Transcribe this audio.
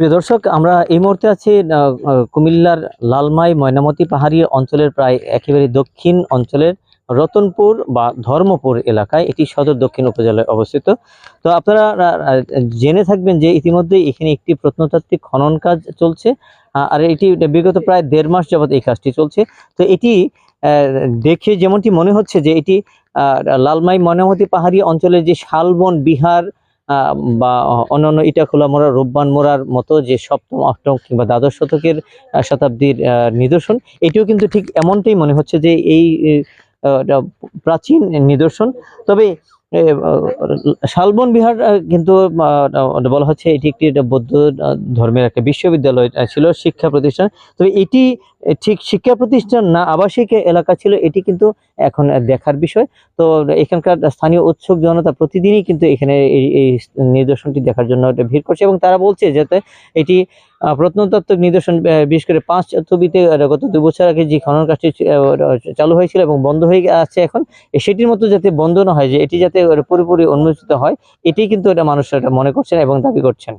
প্রিয় দর্শক, আমরা এই মুহূর্তে আছি কুমিল্লার লালমাই ময়নামতি পাহাড়ি অঞ্চলের প্রায় একেবারে দক্ষিণ অঞ্চলের রতনপুর বা ধর্মপুর এলাকায়, এটি সদর দক্ষিণ উপজেলায় অবস্থিত। তো আপনারা জেনে থাকবেন যে ইতিমধ্যে এখানে একটি প্রত্নতাত্ত্বিক খনন কাজ চলছে আর এটি বিগত প্রায় দেড় মাস যাবত এই কাজটি চলছে। তো এটি দেখে যেমনটি মনে হচ্ছে যে এটি লালমাই ময়নামতি পাহাড়ি অঞ্চলের যে শালবন বিহার বা অন্যান্য ইটাখোলা মোড়া, রূপবান মোড়ার মতো যে সপ্তম, অষ্টম কিংবা দ্বাদশ শতকের শতাব্দীর নিদর্শন, এটিও কিন্তু ঠিক এমনটাই মনে হচ্ছে যে এই প্রাচীন নিদর্শন। তবে শালবন বিহার কিন্তু বলা হচ্ছে এটি একটি বৌদ্ধ ধর্মের একটা বিশ্ববিদ্যালয় ছিল শিক্ষা প্রতিষ্ঠান। তবে এটি ঠিক শিক্ষা প্রতিষ্ঠান না আবাসিক এলাকা ছিল, এটি কিন্তু এখন দেখার বিষয়। তো এখানকার স্থানীয় উৎসুক জনতা প্রতিদিনই কিন্তু এখানে এই নিদর্শনটি দেখার জন্য ভিড় করছে এবং তারা বলছে যাতে এটি প্রত্নতাত্ত্বিক নিদর্শন বিশেষ করে পাঁচ ছবিতে গত দু বছর আগে যে খনন কাজটি চালু হয়েছিল এবং বন্ধ হয়ে আছে এখন সেটির মতো যাতে বন্ধ না হয়, যে এটি যাতে পুরোপুরি উন্মোচিত হয়, এটি কিন্তু এটা মানুষ মনে করছেন এবং দাবি করছেন।